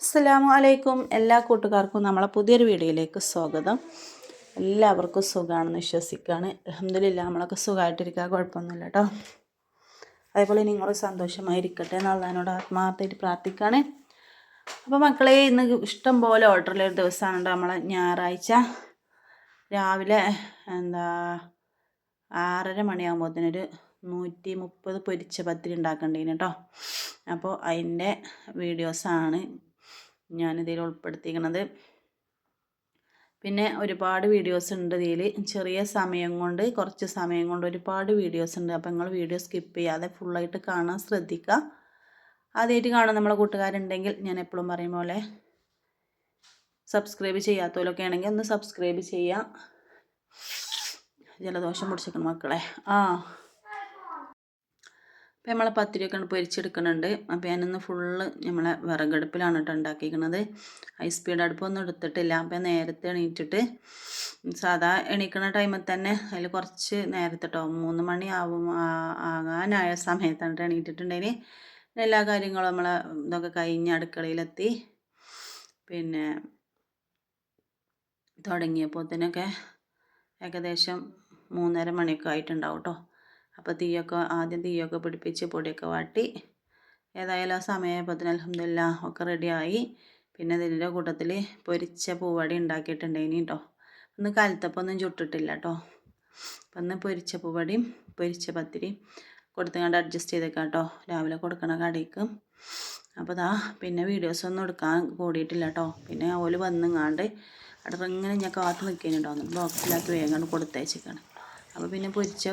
അസ്സലാമു അലൈക്കും. എല്ലാ കൂട്ടുകാർക്കും നമ്മളെ പുതിയൊരു വീഡിയോയിലേക്ക് സ്വാഗതം. എല്ലാവർക്കും സുഖമാണെന്ന് വിശ്വസിക്കുകയാണ്. അലഹമില്ല നമ്മളൊക്കെ സുഖമായിട്ടിരിക്കുക കുഴപ്പമൊന്നുമില്ല കേട്ടോ അതേപോലെ നിങ്ങൾ സന്തോഷമായിരിക്കട്ടെ എന്നുള്ളതിനോട് ആത്മാർത്ഥമായിട്ട് പ്രാർത്ഥിക്കുകയാണ്. അപ്പോൾ മക്കളെ ഇന്ന് ഇഷ്ടം പോലെ ഓർഡറുള്ള ഒരു ദിവസമാണ് നമ്മളെ ഞായറാഴ്ച. രാവിലെ എന്താ ആറര മണിയാകുമ്പോഴത്തേനൊരു നൂറ്റി മുപ്പത് പൊരിച്ച പത്തിരി ഉണ്ടാക്കേണ്ടതിന് കേട്ടോ അപ്പോൾ അതിന്റെ വീഡിയോസാണ് ഞാനിതിൽ ഉൾപ്പെടുത്തിക്കണത് പിന്നെ ഒരുപാട് വീഡിയോസ് ഉണ്ട് ഇതിൽ. ചെറിയ സമയം കൊണ്ട് കുറച്ച് സമയം കൊണ്ട് ഒരുപാട് വീഡിയോസ് ഉണ്ട്. അപ്പോൾ നിങ്ങൾ വീഡിയോ സ്കിപ്പ് ചെയ്യാതെ ഫുള്ളായിട്ട് കാണാൻ ശ്രദ്ധിക്കുക. ആദ്യമായിട്ട് കാണാൻ നമ്മളെ കൂട്ടുകാരുണ്ടെങ്കിൽ ഞാൻ എപ്പോഴും പറയും പോലെ സബ്സ്ക്രൈബ് ചെയ്യാത്തവരൊക്കെ ആണെങ്കിൽ ഒന്ന് സബ്സ്ക്രൈബ് ചെയ്യുക. ജലദോഷം പിടിച്ചിരിക്കണം മക്കളെ. ആ. അപ്പോൾ നമ്മളെ പത്തിരിയൊക്കെ പൊരിച്ചെടുക്കുന്നുണ്ട് അപ്പോൾ ഞാനിന്ന് ഫുള്ള് നമ്മളെ വിറകടുപ്പിലാണ് കേട്ടോ ഉണ്ടാക്കിയിരിക്കുന്നത് ഹൈ സ്പീഡ് അടുപ്പൊന്നും എടുത്തിട്ടില്ല. അപ്പോൾ നേരത്തെ എണീറ്റിട്ട് സാധാ എണീക്കുന്ന ടൈമിൽ തന്നെ അതിൽ കുറച്ച് നേരത്തെ കേട്ടോ മൂന്ന് മണി ആവും ആകാനായ സമയത്താണ് എണീറ്റിട്ടുണ്ടെങ്കിൽ എല്ലാ കാര്യങ്ങളും നമ്മളെ ഇതൊക്കെ കഴിഞ്ഞ് അടുക്കളയിലെത്തി. പിന്നെ തുടങ്ങിയപ്പോൾ തന്നെയൊക്കെ ഏകദേശം മൂന്നര മണിയൊക്കെ ആയിട്ടുണ്ടാവും കേട്ടോ അപ്പോൾ തീയൊക്കെ ആദ്യം തീയൊക്കെ പിടിപ്പിച്ച് പൊടിയൊക്കെ വാട്ടി. ഏതായാലും ആ സമയപ്പത്തിന് അലഹമില്ല ഒക്കെ റെഡിയായി. പിന്നെ ഇതിന്റെ കൂട്ടത്തിൽ പൊരിച്ച പൂവടി ഉണ്ടാക്കിയിട്ടുണ്ടായിനി കേട്ടോ ഒന്ന് കലത്തപ്പൊന്നും ചുട്ടിട്ടില്ല കേട്ടോ അപ്പം ഒന്ന് പൊരിച്ച പൂവടിയും പൊരിച്ച പത്തിരി കൊടുത്തുകൊണ്ട് അഡ്ജസ്റ്റ് ചെയ്തേക്കാം കേട്ടോ രാവിലെ കൊടുക്കണ കടിക്ക്. അപ്പോൾ ദാ പിന്നെ വീഡിയോസൊന്നും എടുക്കാൻ കൂടിയിട്ടില്ല കേട്ടോ പിന്നെ ഓൽ വന്നുങ്ങാണ്ട് അവിടെ ഇങ്ങനെ ഞാൻ കാത്ത് നിൽക്കുന്നുണ്ടോ ബോക്സിലാക്കി വേഗം കൊടുത്തയച്ചേക്കാണ്. അപ്പോൾ പിന്നെ പൊരിച്ച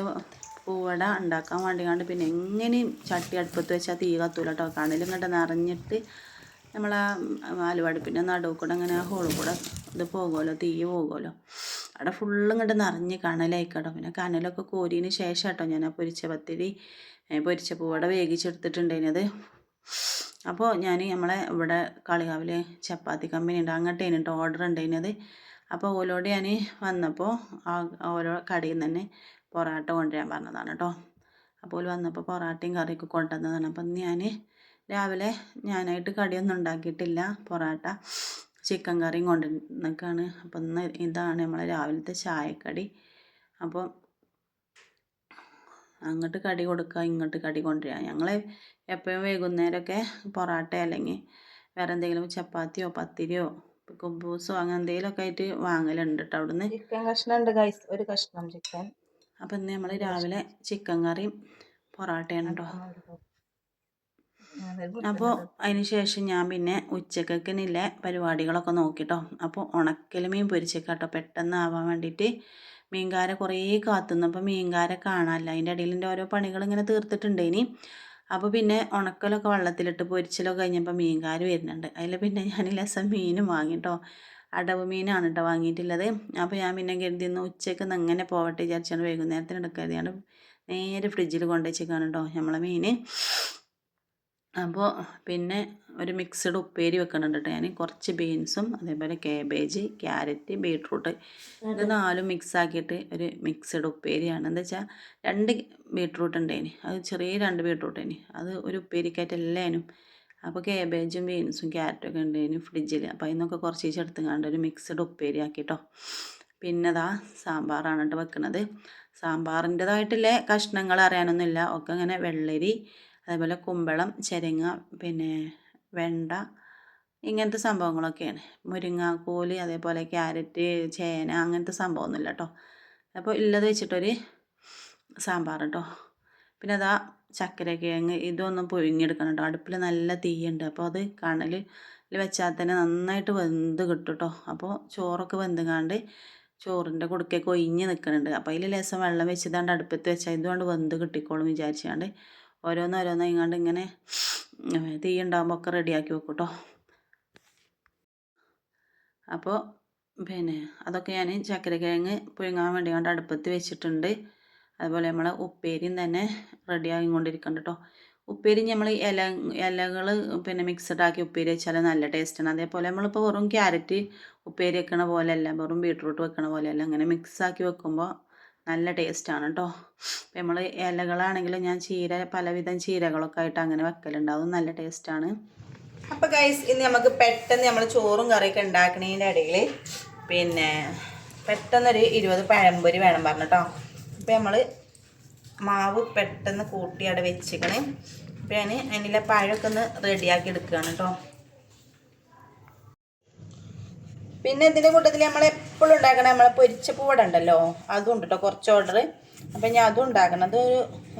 പൂവട ഉണ്ടാക്കാൻ വേണ്ടി കണ്ട് പിന്നെ എങ്ങനെയും ചട്ടി അടുപ്പത്ത് വെച്ചാൽ തീ കത്തൂല കേട്ടോ കണ്ണിലും കണ്ട് നിറഞ്ഞിട്ട് നമ്മൾ ആ ആലുവടുപ്പിന്റെ നടുവ് കൂടെ അങ്ങനെ ആ ഹോളിൽ കൂടെ ഇത് പോകുമല്ലോ തീ പോകുമല്ലോ അവിടെ ഫുള്ളും ഇങ്ങോട്ട് നിറഞ്ഞ് കണലായിക്കട്ടോ പിന്നെ കനലൊക്കെ കോരിയതിന് ശേഷം കേട്ടോ ഞാൻ ആ പൊരിച്ച പത്തിരി പൊരിച്ച പൂവട വേവിച്ചെടുത്തിട്ടുണ്ടായിരുന്നത് അപ്പോൾ ഞാൻ നമ്മളെ ഇവിടെ കളികാവിൽ ചപ്പാത്തി കമ്പനി ഉണ്ട് അങ്ങോട്ടേന് കേട്ടോ ഓർഡർ ഉണ്ടായിരുന്നത് അപ്പോൾ ഓലോട് ഞാൻ വന്നപ്പോൾ ഓരോ കടയിൽ നിന്ന് തന്നെ പൊറാട്ട കൊണ്ടുവരാൻ പറഞ്ഞതാണ് കേട്ടോ. അപ്പോൾ വന്നപ്പോൾ പൊറാട്ടയും കറിയൊക്കെ കൊണ്ടുവന്നതാണ്. അപ്പം ഞാൻ രാവിലെ ഞാനായിട്ട് കടിയൊന്നും ഉണ്ടാക്കിയിട്ടില്ല. പൊറാട്ട ചിക്കൻ കറിയും കൊണ്ട് നിൽക്കുകയാണ് അപ്പം ഇന്ന് ഇതാണ് നമ്മളെ രാവിലത്തെ ചായക്കടി. അപ്പോൾ അങ്ങോട്ട് കടി കൊടുക്കുക ഇങ്ങോട്ട് കടി കൊണ്ടുവരിക. ഞങ്ങൾ എപ്പോഴും വൈകുന്നേരമൊക്കെ പൊറാട്ട അല്ലെങ്കിൽ വേറെ എന്തെങ്കിലും ചപ്പാത്തിയോ പത്തിരിയോ കുബൂസോ അങ്ങനെ എന്തെങ്കിലുമൊക്കെ ആയിട്ട് വാങ്ങലുണ്ട് കേട്ടോ അവിടുന്ന്. ചിക്കൻ കഷ്ണം ഉണ്ട് ഒരു കഷ്ണം ചിക്കൻ. അപ്പം ഇന്ന് നമ്മൾ രാവിലെ ചിക്കൻ കറിയും പൊറോട്ടയാണ് കേട്ടോ അപ്പോൾ അതിന് ശേഷം ഞാൻ പിന്നെ ഉച്ചക്കക്കിനില്ല പരിപാടികളൊക്കെ നോക്കിട്ടോ. അപ്പോൾ ഉണക്കൽ മീൻ പൊരിച്ചേക്കാട്ടോ. പെട്ടെന്ന് ആവാൻ വേണ്ടിയിട്ട് മീൻകാര കുറേ കാത്തുന്നു. അപ്പോൾ മീൻകാരെ കാണാനില്ല. അതിന്റെ ഇടയിൽ എന്റെ ഓരോ പണികൾ ഇങ്ങനെ തീർത്തിട്ടുണ്ട് ഇനി അപ്പോൾ പിന്നെ ഉണക്കലൊക്കെ വെള്ളത്തിലിട്ട് പൊരിച്ചലൊക്കെ കഴിഞ്ഞപ്പോൾ മീൻകാർ വരുന്നുണ്ട്. അതിൽ പിന്നെ ഞാൻ ലെസം മീനും വാങ്ങിട്ടോ. അടവ് മീനാണ് കേട്ടോ വാങ്ങിയിട്ടുള്ളത്. അപ്പോൾ ഞാൻ പിന്നെ കരുതി ഇന്ന് ഉച്ചയ്ക്ക് നിന്ന് അങ്ങനെ പോവട്ടെ വിചാരിച്ചാണ് വൈകുന്നേരത്തിന് എടുക്കരുതിയാണ് നേരെ ഫ്രിഡ്ജിൽ കൊണ്ടുവച്ചേക്കാണ് കേട്ടോ നമ്മളെ മീൻ. അപ്പോൾ പിന്നെ ഒരു മിക്സഡ് ഉപ്പേരി വെക്കുന്നുണ്ട് കേട്ടോ ഞാൻ കുറച്ച് ബീൻസും അതേപോലെ കാബേജ് ക്യാരറ്റ് ബീട്രൂട്ട് ഇത് നാലും മിക്സ് ആക്കിയിട്ട് ഒരു മിക്സഡ് ഉപ്പേരിയാണ്. എന്താ വെച്ചാൽ രണ്ട് ബീട്രൂട്ട് ഉണ്ടേനി. അത് ചെറിയ രണ്ട് ബീട്രൂട്ട് ഇനി അത് ഒരു ഉപ്പേരിക്കായിട്ട് എല്ലാനും അപ്പോൾ കേബേജും ബീൻസും ക്യാരറ്റൊക്കെ ഉണ്ടായിരുന്നു ഫ്രിഡ്ജിൽ അപ്പോൾ അതിനൊക്കെ കുറച്ച് കുറച്ച് എടുത്തുകൊണ്ട് ഒരു മിക്സഡ് ഉപ്പേരി ആക്കിട്ടോ പിന്നെ അതാ സാമ്പാറാണ് കേട്ടോ വെക്കുന്നത് സാമ്പാറിന്റെതായിട്ടുള്ള കഷ്ണങ്ങൾ അറിയാനൊന്നുമില്ല. ഒക്കെ ഇങ്ങനെ വെള്ളരി അതേപോലെ കുമ്പളം ചെരങ്ങ പിന്നെ വെണ്ട ഇങ്ങനത്തെ സംഭവങ്ങളൊക്കെയാണ്. മുരിങ്ങാക്കോൽ അതേപോലെ ക്യാരറ്റ് ചേന അങ്ങനത്തെ സംഭവമൊന്നുമില്ല കേട്ടോ അപ്പോൾ ഉള്ളത് വെച്ചിട്ടൊരു സാമ്പാർ കേട്ടോ പിന്നെ അതാ ചക്കരക്കിഴങ്ങ് ഇതൊന്നും പുഴുങ്ങിയെടുക്കണം കേട്ടോ അടുപ്പിൽ നല്ല തീയുണ്ട്. അപ്പോൾ അത് കണലിൽ വെച്ചാൽ തന്നെ നന്നായിട്ട് വെന്ത് കിട്ടും കേട്ടോ അപ്പോൾ ചോറൊക്കെ വെന്തുകാണ്ട് ചോറിന്റെ കുടുക്കെ ഒഴിഞ്ഞ് നിൽക്കുന്നുണ്ട് അപ്പോൾ അതിൽ ലേശം വെള്ളം വെച്ചതാണ്ട് അടുപ്പത്ത് വെച്ചാൽ ഇതുകൊണ്ട് വെന്ത് കിട്ടിക്കോളും വിചാരിച്ചാണ്ട് ഓരോന്നോരോന്ന് ഇങ്ങാണ്ട് ഇങ്ങനെ തീ ഉണ്ടാകുമ്പോൾ ഒക്കെ റെഡിയാക്കി വെക്കും കേട്ടോ അപ്പോൾ പിന്നെ അതൊക്കെ ഞാൻ ചക്കരക്കിഴങ്ങ് പുഴുങ്ങാൻ വേണ്ടി കൊണ്ട് അടുപ്പത്ത് വെച്ചിട്ടുണ്ട്. അതുപോലെ നമ്മൾ ഉപ്പേരിയും തന്നെ റെഡി കൊണ്ടിരിക്കണം കേട്ടോ ഉപ്പേരി നമ്മൾ ഇല ഇലകൾ പിന്നെ മിക്സ്ഡ് ആക്കി ഉപ്പേരി വെച്ചാൽ നല്ല ടേസ്റ്റാണ് അതേപോലെ നമ്മളിപ്പോൾ വെറും ക്യാരറ്റ് ഉപ്പേരി വെക്കണ പോലെയല്ല വെറും ബീട്രൂട്ട് വെക്കണ പോലെയല്ല അങ്ങനെ മിക്സ് ആക്കി വെക്കുമ്പോൾ നല്ല ടേസ്റ്റാണ് കേട്ടോ ഇപ്പം നമ്മൾ ഇലകളാണെങ്കിൽ ഞാൻ ചീര പലവിധം ചീരകളൊക്കെ ആയിട്ട് അങ്ങനെ വെക്കലുണ്ടാവും നല്ല ടേസ്റ്റാണ് അപ്പോൾ ഗൈസ് ഇന്ന് നമുക്ക് പെട്ടെന്ന് നമ്മൾ ചോറും കറിയൊക്കെ ഉണ്ടാക്കണതിന്റെ ഇടയിൽ പിന്നെ പെട്ടെന്നൊരു ഇരുപത് പഴംപൊരി വേണം പറഞ്ഞു അപ്പോൾ നമ്മൾ മാവ് പെട്ടെന്ന് കൂട്ടി അവിടെ വെച്ചിക്കണേ. ഇപ്പം ഞാൻ അതിന്റെ പഴമൊക്കെ ഒന്ന് റെഡിയാക്കി എടുക്കുകയാണ് കേട്ടോ. പിന്നെ ഇതിന്റെ കൂട്ടത്തിൽ നമ്മൾ എപ്പോഴും ഉണ്ടാക്കണ നമ്മളെ പൊരിച്ച പൂവട ഉണ്ടല്ലോ അതും ഉണ്ട് കേട്ടോ കുറച്ച് ഓർഡർ അപ്പം ഞാൻ അതും ഉണ്ടാക്കണം. അത്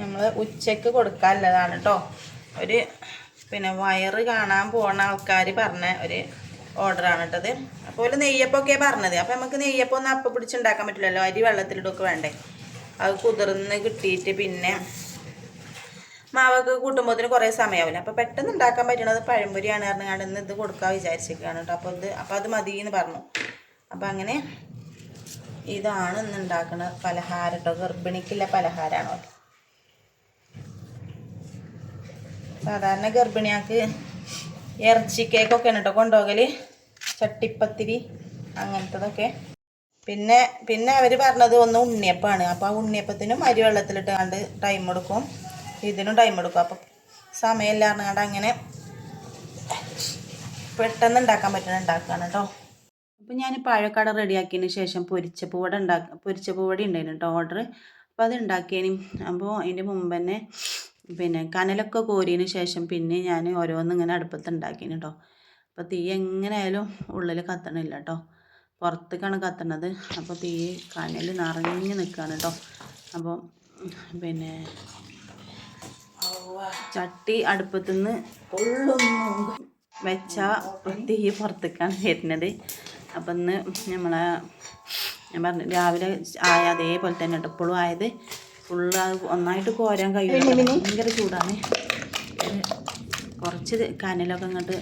നമ്മൾ ഉച്ചയ്ക്ക് കൊടുക്കാനുള്ളതാണ് കേട്ടോ. ഒരു പിന്നെ വയറ് കാണാൻ പോണ ആൾക്കാർ പറഞ്ഞ ഒരു ഓർഡറാണ് കേട്ടത്. അപ്പോൾ ഒരു നെയ്യപ്പൊക്കെ പറഞ്ഞത്. അപ്പോൾ നമുക്ക് നെയ്യപ്പം ഒന്നും അപ്പം പിടിച്ചുണ്ടാക്കാൻ പറ്റില്ലല്ലോ? അരി വെള്ളത്തിലിടൊക്കെ വേണ്ടേ? അത് കുതിർന്ന് കിട്ടിയിട്ട് പിന്നെ മാവൊക്കെ കൂട്ടുമ്പോഴത്തിന് കുറേ സമയമാവില്ല അപ്പോൾ പെട്ടെന്ന് ഉണ്ടാക്കാൻ പറ്റണത് പഴംപൊരിയാണ് പറഞ്ഞാണ്ട് ഇന്ന് ഇത് കൊടുക്കാൻ വിചാരിച്ചിരിക്കുകയാണ് കേട്ടോ. അപ്പോൾ ഇത് അപ്പോൾ അത് മതി എന്ന് പറഞ്ഞു. അപ്പോൾ അങ്ങനെ ഇതാണ് ഇന്ന് ഉണ്ടാക്കുന്ന പലഹാരം കേട്ടോ. ഗർഭിണിക്കുള്ള പലഹാരമാണോ സാധാരണ ഗർഭിണിയാക്ക് ഇറച്ചി കേക്കൊക്കെയാണ് കേട്ടോ കൊണ്ടുപോകൽ ചട്ടിപ്പത്തിരി അങ്ങനത്തതൊക്കെ. പിന്നെ പിന്നെ അവർ പറഞ്ഞത് ഒന്ന് ഉണ്ണിയപ്പമാണ്. അപ്പോൾ ആ ഉണ്ണിയപ്പത്തിനും അരി വെള്ളത്തിലിട്ട് കണ്ട് ടൈം എടുക്കും. ഇതിനും ടൈം എടുക്കും. അപ്പം സമയമില്ല പറഞ്ഞാണ്ട് അങ്ങനെ പെട്ടെന്ന് ഉണ്ടാക്കാൻ പറ്റുന്ന ഉണ്ടാക്കുകയാണ് കേട്ടോ അപ്പോൾ ഞാൻ പഴക്കട റെഡിയാക്കിയതിന് ശേഷം പൊരിച്ച പൂവട ഉണ്ടാക്ക പൊരിച്ച പൂവടി ഉണ്ടായിരുന്നു കേട്ടോ ഓർഡർ അപ്പോൾ അത് ഉണ്ടാക്കിയതിനും അപ്പോൾ അതിന്റെ മുമ്പ് തന്നെ പിന്നെ കനലൊക്കെ കോരിയതിന് ശേഷം പിന്നെ ഞാൻ ഓരോന്ന് ഇങ്ങനെ അടുപ്പത്ത് ഉണ്ടാക്കിയതിന് കേട്ടോ അപ്പോൾ തീ എങ്ങനെയായാലും ഉള്ളിൽ കത്തണില്ല കേട്ടോ പുറത്തേക്കാണ് കത്തണത്. അപ്പോൾ തീ കനൽ നിറഞ്ഞ് നിൽക്കുകയാണ് കേട്ടോ അപ്പോൾ പിന്നെ ചട്ടി അടുപ്പത്ത് നിന്ന് വെച്ചാൽ തീ പുറത്തേക്കാണ് വരുന്നത്. അപ്പം ഇന്ന് നമ്മളെ ഞാൻ പറഞ്ഞു രാവിലെ ആയ അതേപോലെ തന്നെ ഇപ്പോഴും ആയത് ഫുള്ള് അത് ഒന്നായിട്ട് കോരാൻ കഴിയില്ല ഭയങ്കര ചൂടാണ്. കുറച്ച് കനലൊക്കെ ഇങ്ങോട്ട്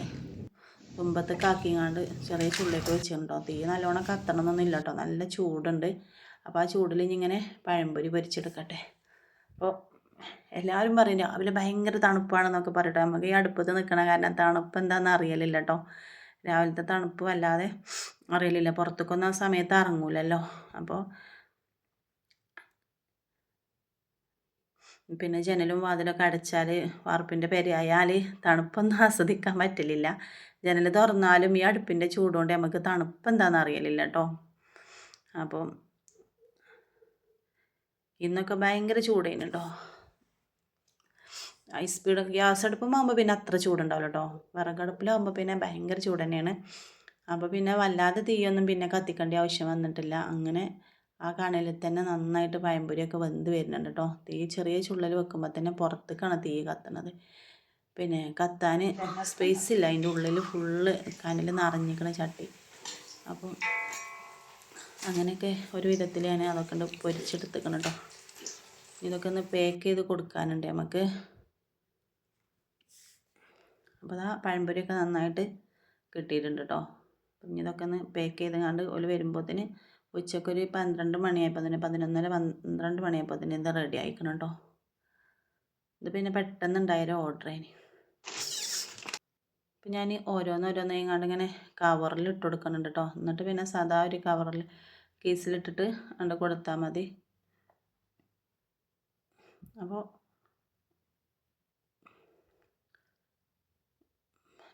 തുമ്പത്തൊക്കെ കാക്കിങ്ങാണ്ട് ചെറിയ ചുള്ളിയൊക്കെ വെച്ചിട്ടുണ്ടോ? തീ നല്ലോണം കത്തണമെന്നൊന്നും ഇല്ല കേട്ടോ. നല്ല ചൂടുണ്ട്. അപ്പോൾ ആ ചൂടിൽ ഇങ്ങനെ പഴംപൊരി പൊരിച്ചെടുക്കട്ടെ. അപ്പോൾ എല്ലാവരും പറയും രാവിലെ ഭയങ്കര തണുപ്പാണെന്നൊക്കെ പറയട്ടെ നമുക്ക് ഈ അടുപ്പത്ത് നിൽക്കണ കാരണം തണുപ്പ് എന്താണെന്ന് അറിയലില്ല കേട്ടോ. രാവിലത്തെ തണുപ്പ് വല്ലാതെ അറിയലില്ല. പുറത്തേക്കൊന്നും ആ സമയത്ത് ഇറങ്ങൂലല്ലോ. അപ്പോൾ പിന്നെ ജനലും വാതിലൊക്കെ അടച്ചാൽ വാർപ്പിന്റെ പെരയായാൽ തണുപ്പൊന്നും ആസ്വദിക്കാൻ പറ്റലില്ല. ജനൽ തുറന്നാലും ഈ അടുപ്പിന്റെ ചൂടുകൊണ്ട് നമുക്ക് തണുപ്പ് എന്താണെന്ന് അറിയലില്ല കേട്ടോ അപ്പം ഇന്നൊക്കെ ഭയങ്കര ചൂടേനു കേട്ടോ ഹൈ സ്പീഡ് ഗ്യാസ് അടുപ്പമാകുമ്പോൾ പിന്നെ അത്ര ചൂടുണ്ടാവില്ല കേട്ടോ വിറകടുപ്പിലാകുമ്പോൾ പിന്നെ ഭയങ്കര ചൂട് തന്നെയാണ്. അപ്പോൾ പിന്നെ വല്ലാതെ തീയൊന്നും പിന്നെ കത്തിക്കേണ്ട ആവശ്യം വന്നിട്ടില്ല. അങ്ങനെ ആ കണലിൽ തന്നെ നന്നായിട്ട് പഴംപൊരിയൊക്കെ വെന്ത് വരുന്നുണ്ട് കേട്ടോ തീ ചെറിയ ചുള്ളൽ വെക്കുമ്പോൾ തന്നെ പുറത്തേക്കാണ് തീ കത്തണത്. പിന്നെ കത്താൻ സ്പേസ് ഇല്ല അതിന്റെ ഉള്ളിൽ ഫുള്ള് കനൽ നിറഞ്ഞിക്കണ ചട്ടി. അപ്പം അങ്ങനെയൊക്കെ ഒരു വിധത്തിൽ ഞാൻ അതൊക്കെ ഉണ്ട് പൊരിച്ചെടുത്തേക്കണം കേട്ടോ ഇതൊക്കെ ഒന്ന് പാക്ക് ചെയ്ത് കൊടുക്കാനുണ്ട് നമുക്ക് അപ്പോൾ അതാ പഴംപൊരിയൊക്കെ നന്നായിട്ട് കിട്ടിയിട്ടുണ്ട് കേട്ടോ അപ്പം ഇതൊക്കെ ഒന്ന് പാക്ക് ചെയ്ത് കണ്ട് ഒരു വരുമ്പോഴത്തേന് ഉച്ചക്കൊരു പന്ത്രണ്ട് മണിയായപ്പോൾ തന്നെ പതിനൊന്നര പന്ത്രണ്ട് മണിയായപ്പോൾ തന്നെ ഇത് റെഡി ആയിക്കണം കേട്ടോ ഇത് പിന്നെ പെട്ടെന്ന് ഉണ്ടായൊരു ഓർഡർ ആയിന്. അപ്പം ഞാൻ ഓരോന്നോരോന്ന് കണ്ട് ഇങ്ങനെ കവറിൽ ഇട്ട് കൊടുക്കുന്നുണ്ട് കേട്ടോ എന്നിട്ട് പിന്നെ സാധാ ഒരു കവറിൽ കേസിലിട്ടിട്ട് കണ്ട് കൊടുത്താൽ മതി. അപ്പോൾ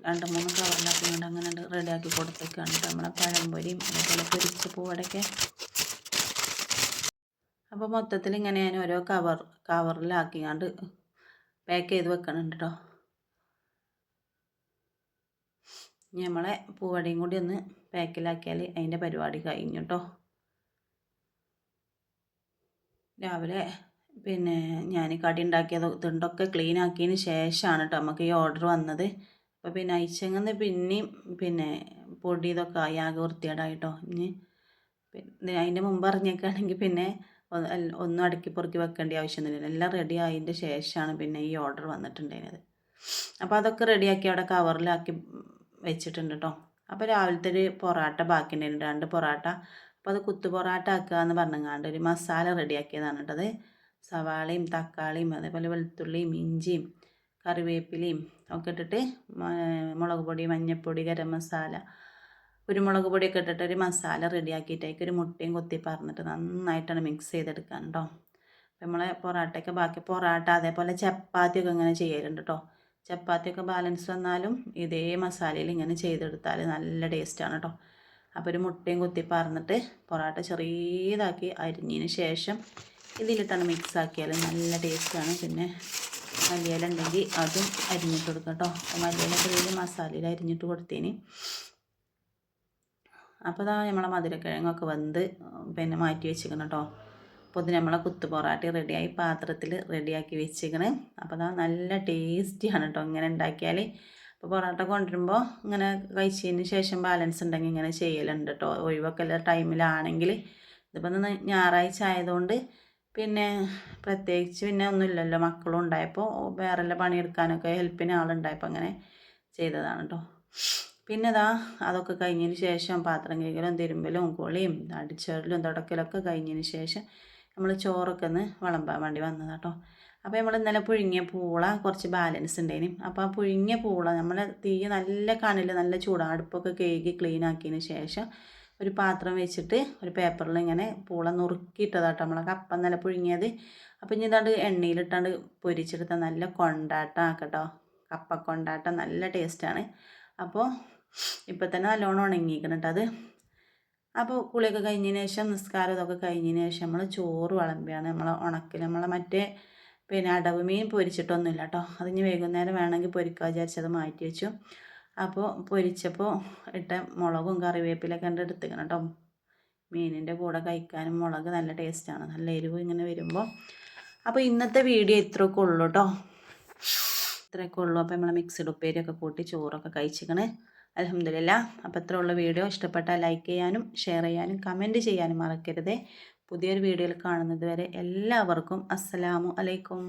രണ്ട് മൂന്ന് കവറിലാക്കി കൊണ്ട് അങ്ങനെ റെഡിയാക്കി കൊടുത്തേക്കാണ് നമ്മളെ പഴംപൊരിയും അതുപോലെ പൊരിച്ച പൂവടൊക്കെ. അപ്പോൾ മൊത്തത്തിൽ ഇങ്ങനെ ഞാൻ ഓരോ കവർ കവറിലാക്കിയാണ്ട് പാക്ക് ചെയ്ത് വെക്കണുണ്ട് കേട്ടോ നമ്മളെ പൂവടയും കൂടി ഒന്ന് പാക്കിലാക്കിയാൽ അതിന്റെ പരിപാടി കഴിഞ്ഞു കേട്ടോ രാവിലെ പിന്നെ ഞാൻ കടി ഉണ്ടാക്കിയത് ഇതുണ്ടൊക്കെ ക്ലീൻ ആക്കിയതിന് ശേഷമാണ് കേട്ടോ നമുക്ക് ഈ ഓർഡർ വന്നത്. അപ്പോൾ പിന്നെ അയച്ചെങ്ങനെ പിന്നെയും പിന്നെ പൊടി ഇതൊക്കെ ആയി ആകെ വൃത്തികേടായിട്ടോ ഇനി പിന്നെ അതിന്റെ മുമ്പ് അറിഞ്ഞേക്കാണെങ്കിൽ പിന്നെ ഒന്നും അടുക്കി പൊറുക്കി വെക്കേണ്ട ആവശ്യമൊന്നുമില്ല. എല്ലാം റെഡി ആയതിന്റെ ശേഷമാണ് പിന്നെ ഈ ഓർഡർ വന്നിട്ടുണ്ടായിരുന്നത്. അപ്പോൾ അതൊക്കെ റെഡിയാക്കി അവിടെ കവറിലാക്കി വെച്ചിട്ടുണ്ട് കേട്ടോ അപ്പോൾ രാവിലത്തെ ഒരു പൊറാട്ട ബാക്കി ഉണ്ടായിരുന്നു രണ്ട് പൊറാട്ട. അപ്പോൾ അത് കുത്തു പൊറാട്ട ആക്കുക എന്ന് പറഞ്ഞങ്ങാണ്ട് ഒരു മസാല റെഡിയാക്കിയതാണ് കേട്ടത് സവാളയും തക്കാളിയും അതേപോലെ വെളുത്തുള്ളിയും ഇഞ്ചിയും കറിവേപ്പിലയും ഒക്കെ ഇട്ടിട്ട് മുളക് പൊടി മഞ്ഞൾപ്പൊടി ഗരം മസാല കുരുമുളക് പൊടിയൊക്കെ ഇട്ടിട്ട് ഒരു മസാല റെഡിയാക്കിയിട്ട് ഒരു മുട്ടയും കൊത്തി പറഞ്ഞിട്ട് നന്നായിട്ടാണ് മിക്സ് ചെയ്തെടുക്കാൻ കേട്ടോ നമ്മളെ പൊറാട്ടയൊക്കെ ബാക്കി പൊറാട്ട അതേപോലെ ചപ്പാത്തിയൊക്കെ ഇങ്ങനെ ചെയ്യലുണ്ട് കേട്ടോ. ചപ്പാത്തിയൊക്കെ ബാലൻസ് വന്നാലും ഇതേ മസാലയിൽ ഇങ്ങനെ ചെയ്തെടുത്താൽ നല്ല ടേസ്റ്റാണ് കേട്ടോ അപ്പോൾ ഒരു മുട്ടയും കുത്തി പറന്നിട്ട് പൊറോട്ട ചെറിയതാക്കി അരിഞ്ഞതിന് ശേഷം ഇതിലിട്ടാണ് മിക്സ് ആക്കിയാൽ നല്ല ടേസ്റ്റാണ് പിന്നെ മല്ലിയില ഉണ്ടെങ്കിൽ അതും അരിഞ്ഞിട്ട് കൊടുക്കാം കേട്ടോ മല്ലിയില ചെറിയ മസാലയിൽ അരിഞ്ഞിട്ട് കൊടുത്തേന്. അപ്പോൾ ഇതാ നമ്മളെ മധുരക്കിഴങ്ങൊക്കെ വെന്ത് പിന്നെ മാറ്റി വെച്ചിരിക്കണം കേട്ടോ അപ്പോൾ ഇത് നമ്മളെ കുത്തു പൊറാട്ടി റെഡിയായി പാത്രത്തിൽ റെഡിയാക്കി വെച്ചിരിക്കണേ. അപ്പോൾ അതാ നല്ല ടേസ്റ്റിയാണ് കേട്ടോ ഇങ്ങനെ ഉണ്ടാക്കിയാൽ അപ്പോൾ പൊറോട്ട കൊണ്ടുവരുമ്പോൾ ഇങ്ങനെ കഴിച്ചതിന് ശേഷം ബാലൻസ് ഉണ്ടെങ്കിൽ ഇങ്ങനെ ചെയ്യലുണ്ട് കേട്ടോ. ഒഴിവൊക്കെ ടൈമിലാണെങ്കിൽ ഇതിപ്പോൾ ഇന്ന് ഞായറാഴ്ച ആയതുകൊണ്ട് പിന്നെ പ്രത്യേകിച്ച് പിന്നെ ഒന്നുമില്ലല്ലോ. മക്കളും ഉണ്ടായപ്പോൾ വേറെ പണിയെടുക്കാനൊക്കെ ഹെൽപ്പിന് ആളുണ്ടായപ്പോൾ അങ്ങനെ ചെയ്തതാണ് കേട്ടോ. പിന്നെ ഇതാ അതൊക്കെ കഴിഞ്ഞതിന് ശേഷം പാത്രം കഴുകലും തിരുമ്പലും കുളിയും അടിച്ചേറലും തുടക്കലൊക്കെ കഴിഞ്ഞതിന് ശേഷം നമ്മൾ ചോറൊക്കെ ഒന്ന് വിളമ്പാൻ വേണ്ടി വന്നത് കേട്ടോ അപ്പോൾ നമ്മൾ ഇന്നലെ പുഴുങ്ങിയ പൂള കുറച്ച് ബാലൻസ് ഉണ്ടായിന് അപ്പോൾ ആ പുഴുങ്ങിയ പൂള നമ്മൾ തീ നല്ല കണിൽ നല്ല ചൂടാടുപ്പൊക്കെ അടുപ്പൊക്കെ ക്ലീൻ ആക്കിയതിന് ശേഷം ഒരു പാത്രം വെച്ചിട്ട് ഒരു പേപ്പറിൽ ഇങ്ങനെ പൂള നുറുക്കിയിട്ടതാട്ടോ നമ്മളെ കപ്പ നല്ല പുഴുങ്ങിയത്. അപ്പോൾ ഇനി ഇതാണ്ട് എണ്ണയിലിട്ടാണ്ട് പൊരിച്ചെടുത്ത നല്ല കൊണ്ടാട്ടം ആക്കട്ടോ. കപ്പ കൊണ്ടാട്ടം നല്ല ടേസ്റ്റാണ് അപ്പോൾ ഇപ്പോൾ തന്നെ നല്ലോണം ഉണങ്ങിയിരിക്കണം കേട്ടോ അത്. അപ്പോൾ കുളിയൊക്കെ കഴിഞ്ഞതിന് ശേഷം നിസ്കാരം ഇതൊക്കെ കഴിഞ്ഞതിന് ശേഷം നമ്മൾ ചോറ് വിളമ്പിയാണ്. നമ്മൾ ഉണക്കിൽ നമ്മൾ മറ്റേ പിന്നെ അടവ് മീൻ പൊരിച്ചിട്ടൊന്നുമില്ല കേട്ടോ അതിന് വൈകുന്നേരം വേണമെങ്കിൽ പൊരിക്കുക വിചാരിച്ചത് മാറ്റി വെച്ചു. അപ്പോൾ പൊരിച്ചപ്പോൾ ഇട്ട മുളകും കറിവേപ്പിലൊക്കെ ഉണ്ട് എടുത്തിക്കണം കേട്ടോ മീനിന്റെ കൂടെ കഴിക്കാനും മുളക് നല്ല ടേസ്റ്റാണ് നല്ല എരിവ് ഇങ്ങനെ വരുമ്പോൾ അപ്പോൾ ഇന്നത്തെ വീഡിയോ ഇത്രയൊക്കെ ഉള്ളൂ കേട്ടോ ഇത്രയൊക്കെ ഉള്ളൂ. അപ്പോൾ നമ്മൾ മിക്സഡ് ഉപ്പേരിയൊക്കെ കൂട്ടി ചോറൊക്കെ കഴിച്ചിക്കണേ അലഹമില്ല അപ്പോൾ ഇത്ര ഉള്ള വീഡിയോ ഇഷ്ടപ്പെട്ടാൽ ലൈക്ക് ചെയ്യാനും ഷെയർ ചെയ്യാനും കമന്റ് ചെയ്യാനും മറക്കരുത്. പുതിയൊരു വീഡിയോയിൽ കാണുന്നത് വരെ എല്ലാവർക്കും അസ്സലാമു അലൈക്കും.